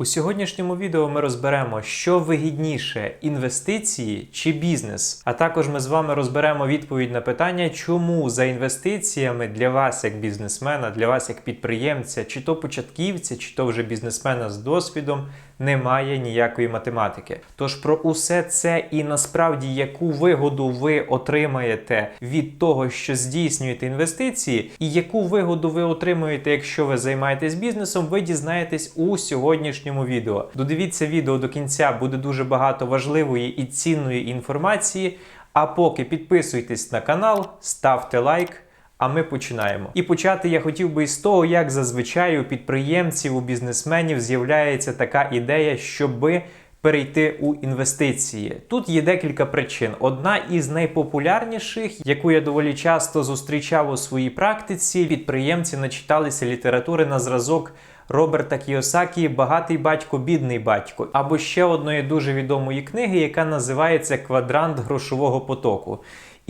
У сьогоднішньому відео ми розберемо, що вигідніше інвестиції чи бізнес. А також ми з вами розберемо відповідь на питання, чому за інвестиціями для вас, як бізнесмена, для вас як підприємця, чи то початківця, чи то вже бізнесмена з досвідом, немає ніякої математики. Тож про усе це і насправді яку вигоду ви отримаєте від того, що здійснюєте інвестиції, і яку вигоду ви отримуєте, якщо ви займаєтесь бізнесом, ви дізнаєтесь у сьогоднішньому відео. Додивіться відео до кінця, буде дуже багато важливої і цінної інформації. А поки підписуйтесь на канал, ставте лайк. А ми починаємо. І почати я хотів би із того, як зазвичай у підприємців, у бізнесменів з'являється така ідея, щоби перейти у інвестиції. Тут є декілька причин. Одна із найпопулярніших, яку я доволі часто зустрічав у своїй практиці, підприємці начиталися літератури на зразок. Роберта Кіосакі Багатий батько, бідний батько, або ще одної дуже відомої книги, яка називається Квадрант грошового потоку.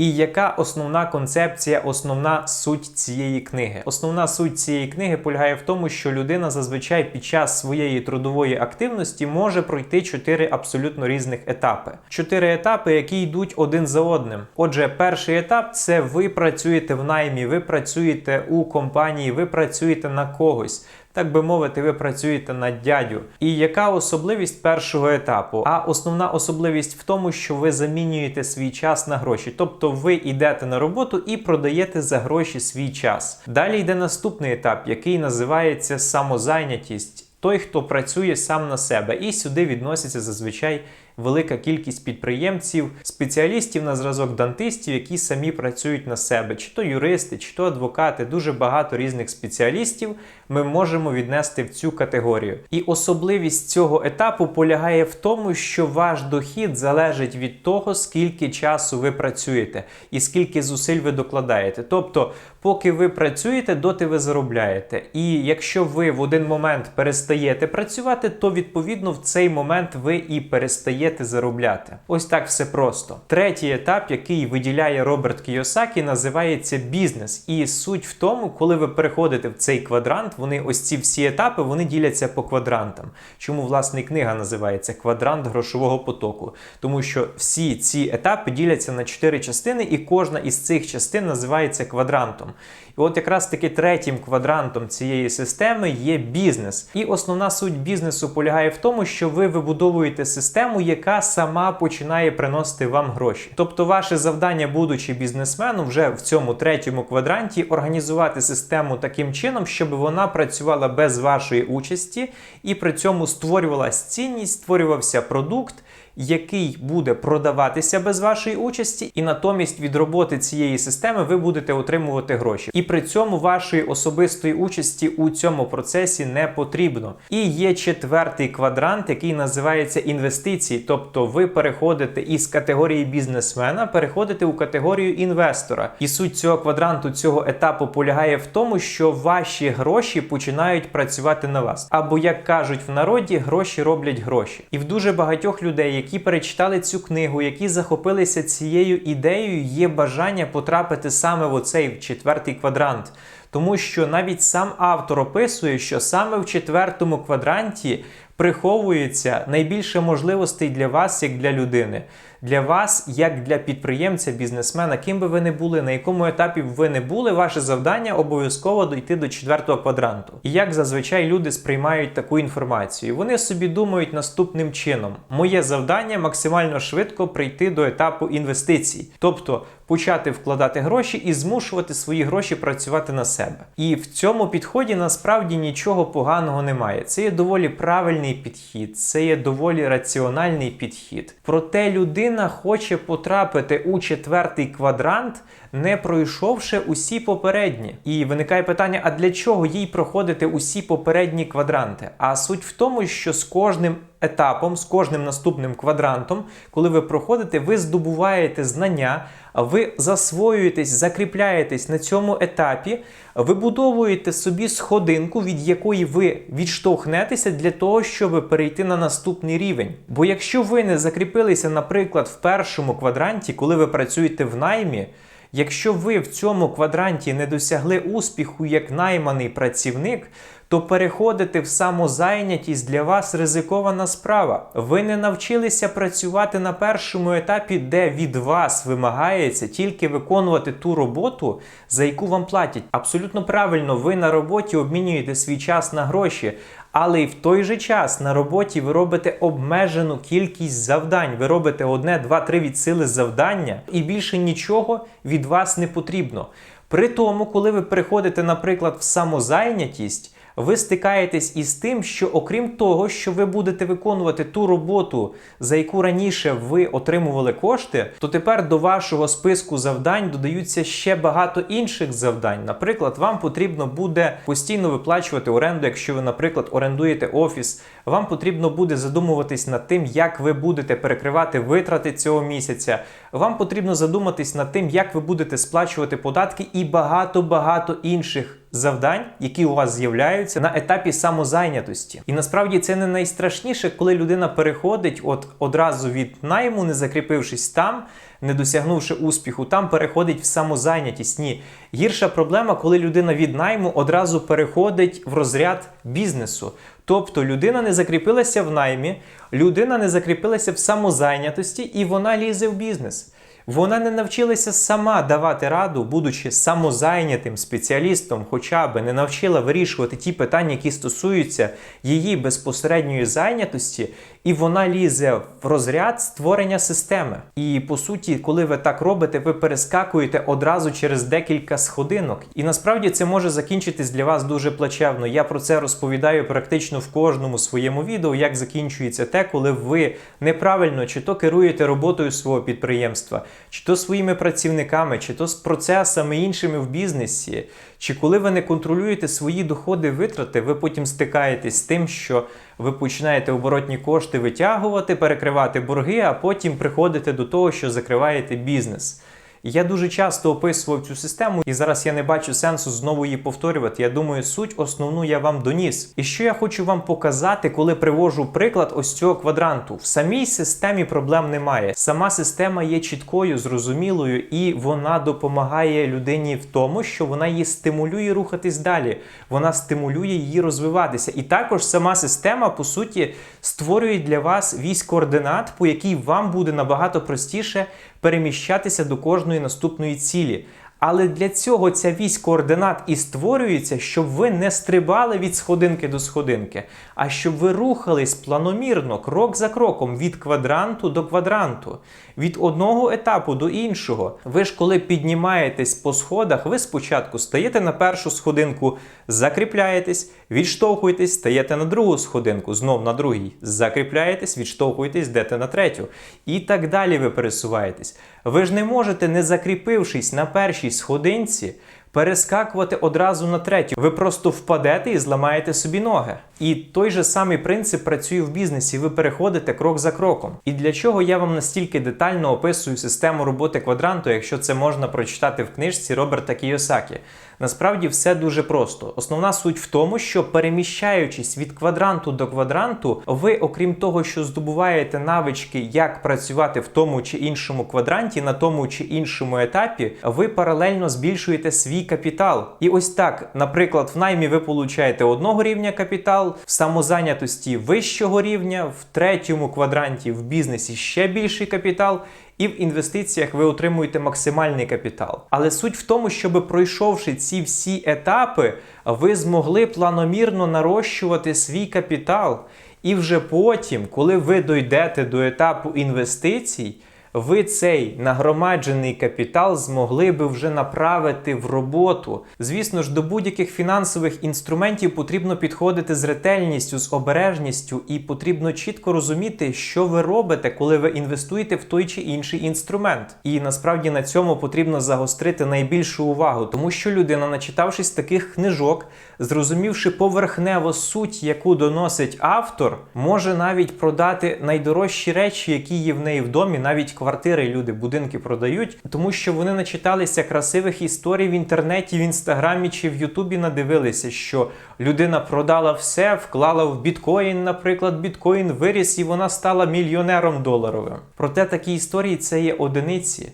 І яка основна концепція, основна суть цієї книги? Основна суть цієї книги полягає в тому, що людина зазвичай під час своєї трудової активності може пройти чотири абсолютно різних етапи. Чотири етапи, які йдуть один за одним. Отже, перший етап це ви працюєте в наймі, ви працюєте у компанії, ви працюєте на когось. Так би мовити, ви працюєте на дядю. І яка особливість першого етапу? А основна особливість в тому, що ви замінюєте свій час на гроші. Тобто ви йдете на роботу і продаєте за гроші свій час. Далі йде наступний етап, який називається самозайнятість. Той, хто працює сам на себе, і сюди відноситься зазвичай велика кількість підприємців, спеціалістів на зразок дантистів, які самі працюють на себе, чи то юристи, чи то адвокати, дуже багато різних спеціалістів ми можемо віднести в цю категорію. І особливість цього етапу полягає в тому, що ваш дохід залежить від того, скільки часу ви працюєте і скільки зусиль ви докладаєте. Тобто, поки ви працюєте, доти ви заробляєте. І якщо ви в один момент перестаєте працювати, то відповідно в цей момент ви і перестаєте заробляти. Ось так все просто. Третій етап, який виділяє Роберт Кіосакі, називається бізнес. І суть в тому, коли ви переходите в цей квадрант, вони ось ці всі етапи вони діляться по квадрантам. Чому власне книга називається Квадрант грошового потоку? Тому що всі ці етапи діляться на чотири частини, і кожна із цих частин називається квадрантом. І от якраз таки третім квадрантом цієї системи є бізнес. І основна суть бізнесу полягає в тому, що ви вибудовуєте систему, яка сама починає приносити вам гроші. Тобто, ваше завдання, будучи бізнесменом, вже в цьому третьому квадранті організувати систему таким чином, щоб вона працювала без вашої участі, і при цьому створювалась цінність, створювався продукт який буде продаватися без вашої участі, і натомість від роботи цієї системи ви будете отримувати гроші. І при цьому вашої особистої участі у цьому процесі не потрібно. І є четвертий квадрант, який називається інвестиції. Тобто ви переходите із категорії бізнесмена, переходите у категорію інвестора. І суть цього квадранту, цього етапу полягає в тому, що ваші гроші починають працювати на вас. Або як кажуть в народі, гроші роблять гроші. І в дуже багатьох людей, які перечитали цю книгу, які захопилися цією ідеєю, є бажання потрапити саме в оцей четвертий квадрант. Тому що навіть сам автор описує, що саме в четвертому квадранті приховується найбільше можливостей для вас, як для людини. Для вас, як для підприємця, бізнесмена, ким би ви не були, на якому етапі б ви не були, ваше завдання обов'язково дойти до четвертого квадранту. І як зазвичай люди сприймають таку інформацію? Вони собі думають наступним чином: моє завдання максимально швидко прийти до етапу інвестицій, тобто почати вкладати гроші і змушувати свої гроші працювати на себе. І в цьому підході насправді нічого поганого немає. Це є доволі правильний підхід, це є доволі раціональний підхід. Проте людина хоче потрапити у четвертий квадрант, не пройшовши усі попередні. І виникає питання: а для чого їй проходити усі попередні квадранти? А суть в тому, що з кожним етапом, з кожним наступним квадрантом, коли ви проходите, ви здобуваєте знання, ви засвоюєтесь, закріпляєтесь на цьому етапі, вибудовуєте собі сходинку, від якої ви відштовхнетеся для того, щоб перейти на наступний рівень. Бо якщо ви не закріпилися, наприклад, в першому квадранті, коли ви працюєте в наймі, Якщо ви в цьому квадранті не досягли успіху як найманий працівник, то переходити в самозайнятість для вас ризикована справа. Ви не навчилися працювати на першому етапі, де від вас вимагається тільки виконувати ту роботу, за яку вам платять. Абсолютно правильно, ви на роботі обмінюєте свій час на гроші. Але й в той же час на роботі ви робите обмежену кількість завдань. Ви робите одне, два, три від сили завдання, і більше нічого від вас не потрібно. При тому, коли ви переходите, наприклад, в самозайнятість, ви стикаєтесь із тим, що окрім того, що ви будете виконувати ту роботу, за яку раніше ви отримували кошти, то тепер до вашого списку завдань додаються ще багато інших завдань. Наприклад, вам потрібно буде постійно виплачувати оренду, якщо ви, наприклад, орендуєте офіс. Вам потрібно буде задумуватись над тим, як ви будете перекривати витрати цього місяця. Вам потрібно задуматись над тим, як ви будете сплачувати податки і багато багато інших завдань, які у вас з'являються на етапі самозайнятості. І насправді це не найстрашніше, коли людина переходить от одразу від найму, не закріпившись там, не досягнувши успіху, там переходить в самозайнятість. Ні. Гірша проблема, коли людина від найму одразу переходить в розряд бізнесу. Тобто людина не закріпилася в наймі, людина не закріпилася в самозайнятості і вона лізе в бізнес. Вона не навчилася сама давати раду, будучи самозайнятим спеціалістом, хоча би не навчила вирішувати ті питання, які стосуються її безпосередньої зайнятості, і вона лізе в розряд створення системи. І по суті, коли ви так робите, ви перескакуєте одразу через декілька сходинок. І насправді це може закінчитись для вас дуже плачевно. Я про це розповідаю практично в кожному своєму відео, як закінчується те, коли ви неправильно чи то керуєте роботою свого підприємства, чи то своїми працівниками, чи то з процесами іншими в бізнесі, чи коли ви не контролюєте свої доходи, витрати, ви потім стикаєтесь з тим, що ви починаєте оборотні кошти витягувати, перекривати борги, а потім приходите до того, що закриваєте бізнес. Я дуже часто описував цю систему, і зараз я не бачу сенсу знову її повторювати. Я думаю, суть основну я вам доніс. І що я хочу вам показати, коли привожу приклад ось цього квадранту. В самій системі проблем немає. Сама система є чіткою, зрозумілою, і вона допомагає людині в тому, що вона її стимулює рухатись далі. Вона стимулює її розвиватися. І також сама система, по суті, створює для вас вісь координат, по якій вам буде набагато простіше переміщатися до кожної наступної цілі. Але для цього ця вісь координат і створюється, щоб ви не стрибали від сходинки до сходинки, а щоб ви рухались планомірно, крок за кроком, від квадранту до квадранту, від одного етапу до іншого. Ви ж коли піднімаєтесь по сходах, ви спочатку стаєте на першу сходинку, закріпляєтесь, відштовхуєтесь, стаєте на другу сходинку, знов на другій, закріпляєтесь, відштовхуєтесь, йдете на третю. І так далі ви пересуваєтесь. Ви ж не можете, не закріпившись на першій сходинці, перескакувати одразу на третю. Ви просто впадете і зламаєте собі ноги. І той же самий принцип працює в бізнесі. Ви переходите крок за кроком. І для чого я вам настільки детально описую систему роботи квадранту, якщо це можна прочитати в книжці Роберта Кійосакі? Насправді все дуже просто. Основна суть в тому, що переміщаючись від квадранту до квадранту, ви, окрім того, що здобуваєте навички, як працювати в тому чи іншому квадранті, на тому чи іншому етапі, ви паралельно збільшуєте свій капітал. І ось так, наприклад, в наймі ви получаєте одного рівня капітал, в самозайнятості вищого рівня, в третьому квадранті в бізнесі ще більший капітал. І в інвестиціях ви отримуєте максимальний капітал. Але суть в тому, щоб пройшовши ці всі етапи, ви змогли планомірно нарощувати свій капітал. І вже потім, коли ви дойдете до етапу інвестицій, ви цей нагромаджений капітал змогли би вже направити в роботу. Звісно ж, до будь-яких фінансових інструментів потрібно підходити з ретельністю, з обережністю, і потрібно чітко розуміти, що ви робите, коли ви інвестуєте в той чи інший інструмент. І насправді на цьому потрібно загострити найбільшу увагу, тому що людина, начитавшись таких книжок, зрозумівши поверхнево суть, яку доносить автор, може навіть продати найдорожчі речі, які є в неї в домі, навіть квартири люди, будинки продають, тому що вони начиталися красивих історій в інтернеті, в інстаграмі чи в Ютубі надивилися, що людина продала все, вклала в біткоін, наприклад, біткоін виріс і вона стала мільйонером доларовим. Проте такі історії це є одиниці.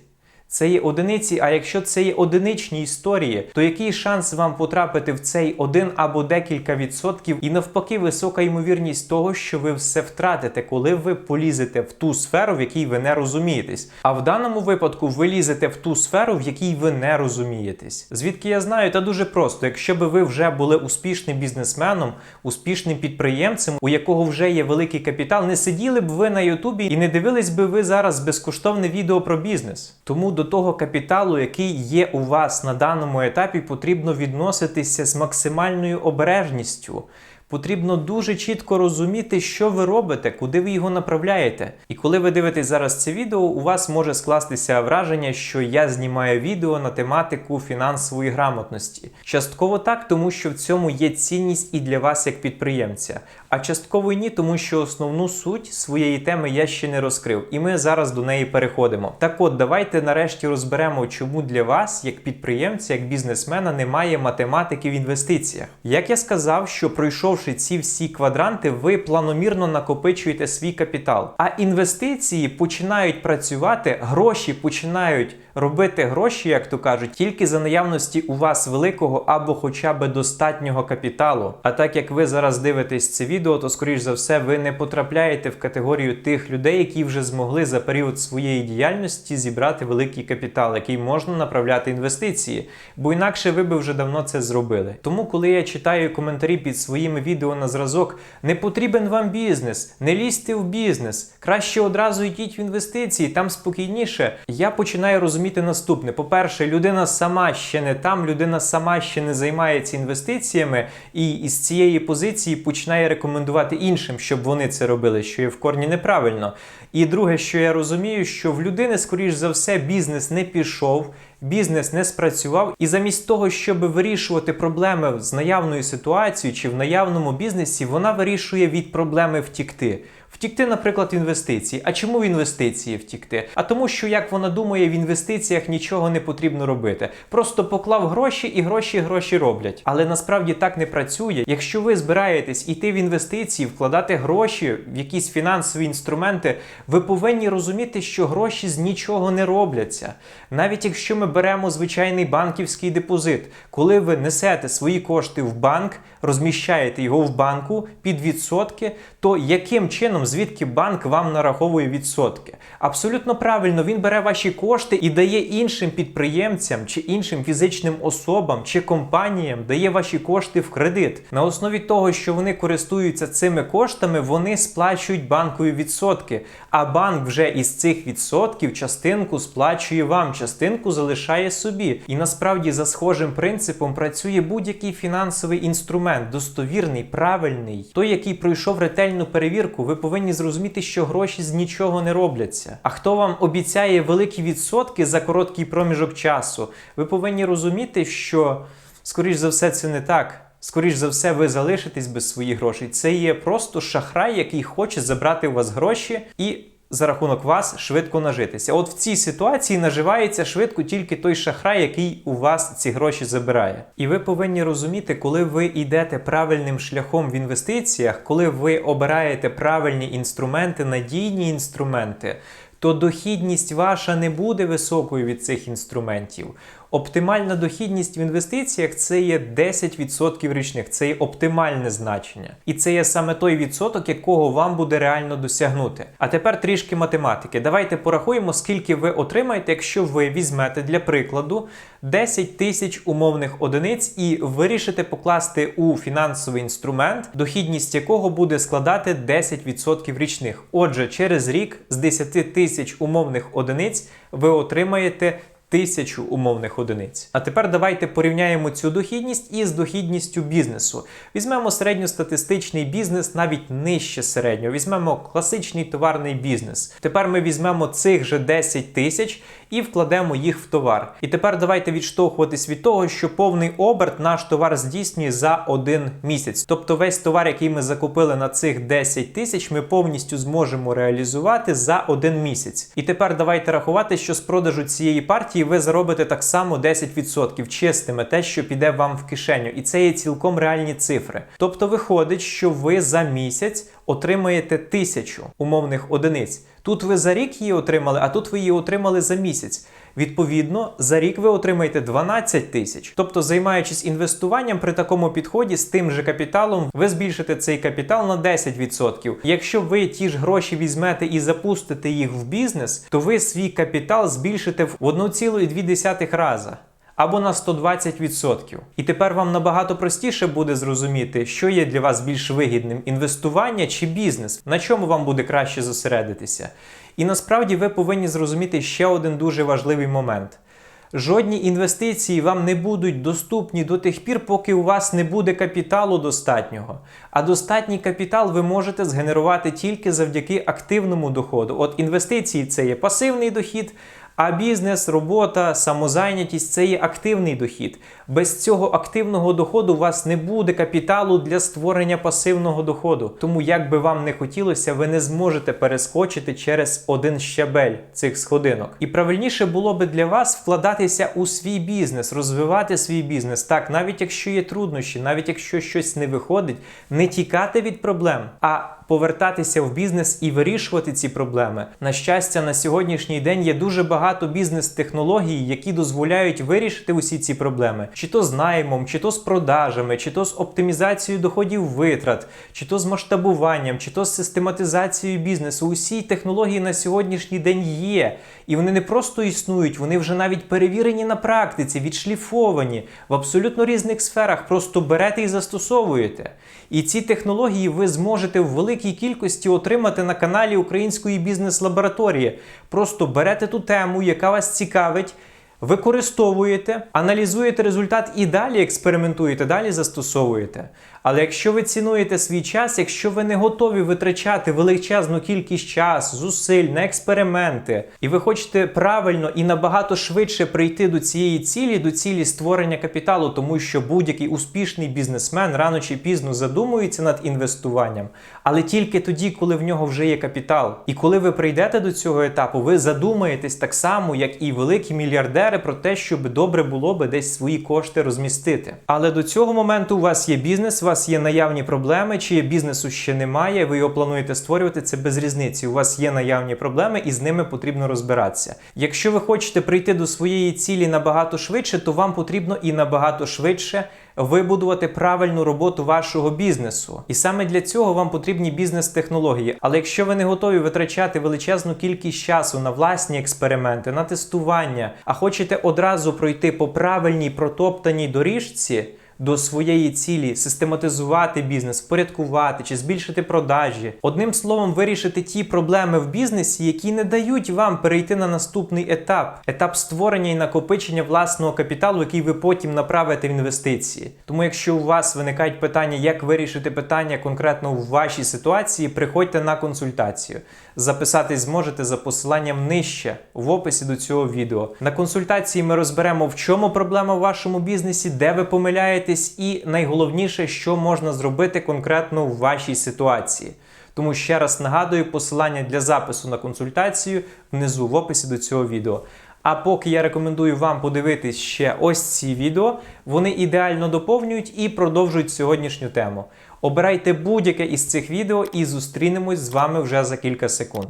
Це є одиниці. А якщо це є одиничні історії, то який шанс вам потрапити в цей один або декілька відсотків, і навпаки, висока ймовірність того, що ви все втратите, коли ви полізете в ту сферу, в якій ви не розумієтесь. А в даному випадку ви лізете в ту сферу, в якій ви не розумієтесь. Звідки я знаю, та дуже просто. Якщо би ви вже були успішним бізнесменом, успішним підприємцем, у якого вже є великий капітал, не сиділи б ви на Ютубі і не дивились би ви зараз безкоштовне відео про бізнес. Тому до того капіталу, який є у вас на даному етапі, потрібно відноситися з максимальною обережністю. Потрібно дуже чітко розуміти, що ви робите, куди ви його направляєте. І коли ви дивитесь зараз це відео, у вас може скластися враження, що я знімаю відео на тематику фінансової грамотності. Частково так, тому що в цьому є цінність і для вас як підприємця. А частково ні, тому що основну суть своєї теми я ще не розкрив, і ми зараз до неї переходимо. Так от, давайте нарешті розберемо, чому для вас, як підприємця, як бізнесмена, немає математики в інвестиціях. Як я сказав, що пройшовши ці всі квадранти, ви планомірно накопичуєте свій капітал. А інвестиції починають працювати, гроші починають робити гроші, як то кажуть, тільки за наявності у вас великого або хоча б достатнього капіталу. А так як ви зараз дивитесь це відео, то скоріш за все ви не потрапляєте в категорію тих людей, які вже змогли за період своєї діяльності зібрати великий капітал, який можна направляти інвестиції, бо інакше ви би вже давно це зробили. Тому, коли я читаю коментарі під своїми відео на зразок, не потрібен вам бізнес, не лізьте в бізнес, краще одразу йдіть в інвестиції, там спокійніше. Я починаю розуміти наступне: по-перше, людина сама ще не там, людина сама ще не займається інвестиціями, і із цієї позиції починає рекомендувати іншим, щоб вони це робили, що є в корні неправильно. І друге, що я розумію, що в людини, скоріш за все, бізнес не пішов. Бізнес не спрацював, і замість того, щоб вирішувати проблеми з наявною ситуацією чи в наявному бізнесі, вона вирішує від проблеми втікти. Втікти, наприклад, в інвестиції. А чому в інвестиції втікти? А тому, що як вона думає, в інвестиціях нічого не потрібно робити. Просто поклав гроші і гроші гроші роблять. Але насправді так не працює. Якщо ви збираєтесь іти в інвестиції, вкладати гроші в якісь фінансові інструменти, ви повинні розуміти, що гроші з нічого не робляться. Навіть якщо ми беремо звичайний банківський депозит, коли ви несете свої кошти в банк, розміщаєте його в банку під відсотки, то яким чином, звідки банк вам нараховує відсотки? Абсолютно правильно, він бере ваші кошти і дає іншим підприємцям чи іншим фізичним особам чи компаніям, дає ваші кошти в кредит. На основі того, що вони користуються цими коштами, вони сплачують банкові відсотки. А банк вже із цих відсотків частинку сплачує вам, частинку залишає собі. І насправді за схожим принципом працює будь-який фінансовий інструмент, достовірний, правильний, той, який пройшов ретельну перевірку, ви повинні зрозуміти, що гроші з нічого не робляться. А хто вам обіцяє великі відсотки за короткий проміжок часу, ви повинні розуміти, що, скоріш за все, це не так. Скоріш за все, ви залишитесь без своїх грошей. Це є просто шахрай, який хоче забрати у вас гроші і. За рахунок вас швидко нажитися. От в цій ситуації наживається швидко тільки той шахрай, який у вас ці гроші забирає. І ви повинні розуміти, коли ви йдете правильним шляхом в інвестиціях, коли ви обираєте правильні інструменти, надійні інструменти, то дохідність ваша не буде високою від цих інструментів. Оптимальна дохідність в інвестиціях це є 10% річних, це є оптимальне значення. І це є саме той відсоток, якого вам буде реально досягнути. А тепер трішки математики. Давайте порахуємо, скільки ви отримаєте, якщо ви візьмете для прикладу 10 тисяч умовних одиниць і вирішите покласти у фінансовий інструмент, дохідність якого буде складати 10% річних. Отже, через рік з 10 тисяч умовних одиниць ви отримаєте тисячу умовних одиниць. А тепер давайте порівняємо цю дохідність із дохідністю бізнесу. Візьмемо середньостатистичний бізнес навіть нижче середнього. Візьмемо класичний товарний бізнес. Тепер ми візьмемо цих же 10 тисяч і вкладемо їх в товар. І тепер давайте відштовхуватись від того, що повний оберт наш товар здійснює за один місяць. Тобто весь товар, який ми закупили на цих 10 тисяч, ми повністю зможемо реалізувати за один місяць. І тепер давайте рахувати, що з продажу цієї партії ви заробите так само 10% чистиме те, що піде вам в кишеню. І це є цілком реальні цифри. Тобто виходить, що ви за місяць отримаєте тисячу умовних одиниць. Тут ви за рік її отримали, а тут ви її отримали за місяць. Відповідно, за рік ви отримаєте 12 тисяч. Тобто, займаючись інвестуванням при такому підході з тим же капіталом, ви збільшите цей капітал на 10%. Якщо ви ті ж гроші візьмете і запустите їх в бізнес, то ви свій капітал збільшите в 1,2 рази або на 120%. І тепер вам набагато простіше буде зрозуміти, що є для вас більш вигідним інвестування чи бізнес, на чому вам буде краще зосередитися. І насправді ви повинні зрозуміти ще один дуже важливий момент. Жодні інвестиції вам не будуть доступні до тих пір, поки у вас не буде капіталу достатнього. А достатній капітал ви можете згенерувати тільки завдяки активному доходу. От інвестиції це є пасивний дохід, а бізнес, робота, самозайнятість це є активний дохід. Без цього активного доходу у вас не буде капіталу для створення пасивного доходу. Тому, як би вам не хотілося, ви не зможете перескочити через один щабель цих сходинок. І правильніше було би для вас вкладатися у свій бізнес, розвивати свій бізнес. Так, навіть якщо є труднощі, навіть якщо щось не виходить, не тікати від проблем, а повертатися в бізнес і вирішувати ці проблеми. На щастя, на сьогоднішній день є дуже багато бізнес-технологій, які дозволяють вирішити усі ці проблеми, чи то з наймом, чи то з продажами, чи то з оптимізацією доходів витрат, чи то з масштабуванням, чи то з систематизацією бізнесу. Усі технології на сьогоднішній день є, і вони не просто існують, вони вже навіть перевірені на практиці, відшліфовані в абсолютно різних сферах. Просто берете і застосовуєте. І ці технології ви зможете в великій кількості отримати на каналі Української бізнес-лабораторії. Просто берете ту тему, яка вас цікавить. Використовуєте, аналізуєте результат і далі експериментуєте, далі застосовуєте. Але якщо ви цінуєте свій час, якщо ви не готові витрачати величезну кількість часу, зусиль на експерименти, і ви хочете правильно і набагато швидше прийти до цієї цілі, до цілі створення капіталу, тому що будь-який успішний бізнесмен рано чи пізно задумується над інвестуванням, але тільки тоді, коли в нього вже є капітал. І коли ви прийдете до цього етапу, ви задумаєтесь так само, як і великі мільярдери, про те, щоб добре було би десь свої кошти розмістити. Але до цього моменту у вас є бізнес, у вас є наявні проблеми, чи бізнесу ще немає, ви його плануєте створювати, це без різниці. У вас є наявні проблеми, і з ними потрібно розбиратися. Якщо ви хочете прийти до своєї цілі набагато швидше, то вам потрібно і набагато швидше вибудувати правильну роботу вашого бізнесу. І саме для цього вам потрібні бізнес-технології. Але якщо ви не готові витрачати величезну кількість часу на власні експерименти, на тестування, а хочете одразу пройти по правильній протоптаній доріжці до своєї цілі систематизувати бізнес, впорядкувати чи збільшити продажі. Одним словом, вирішити ті проблеми в бізнесі, які не дають вам перейти на наступний етап етап створення і накопичення власного капіталу, який ви потім направите в інвестиції. Тому, якщо у вас виникають питання, як вирішити питання конкретно в вашій ситуації, приходьте на консультацію. Записатись зможете за посиланням нижче в описі до цього відео. На консультації ми розберемо, в чому проблема в вашому бізнесі, де ви помиляєтесь, і найголовніше, що можна зробити конкретно в вашій ситуації. Тому ще раз нагадую, посилання для запису на консультацію внизу в описі до цього відео. А поки я рекомендую вам подивитись ще ось ці відео, вони ідеально доповнюють і продовжують сьогоднішню тему. Обирайте будь-яке із цих відео і зустрінемось з вами вже за кілька секунд.